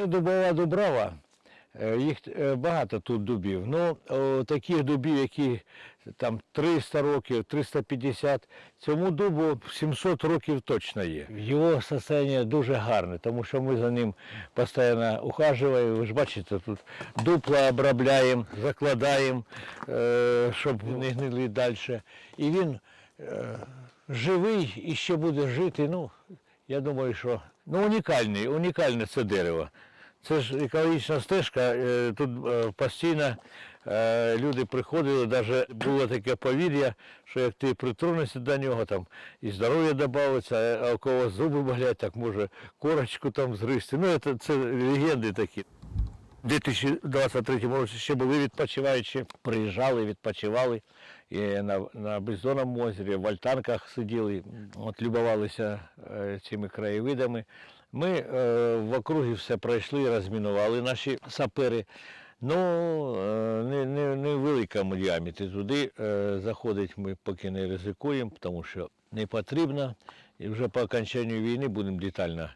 Це дубова дубрава. Е, Їх е, багато тут дубів. Ну, таких дубів, які там 300 років, 350, цьому дубу 700 років точно є. Його состояние дуже гарне, тому що ми за ним постійно ухажуємо. Ви ж бачите, тут дупла обробляємо, закладаємо, е, щоб не гнили далі. І він живий і ще буде жити. Ну, я думаю, що ну, унікальний, унікальне це дерево. Це ж екологічна стежка, е, тут е, постійно е, люди приходили, навіть було таке повір'я, що як ти притронешся до нього, там і здоров'я додається, а у кого зуби болять, так може корочку там зристи. Ну, це, це легенди такі. У 2023 році ще були відпочиваючі, приїжджали, відпочивали і на, на Бездонному озері, в альтанках сиділи, от любувалися е, цими краєвидами. Ми е, в округі все пройшли, розмінували наші сапери. Ну, е, не, не, не в великому діаметрі туди е, заходить ми поки не ризикуємо, тому що не потрібно. І вже по окончанню війни будемо детально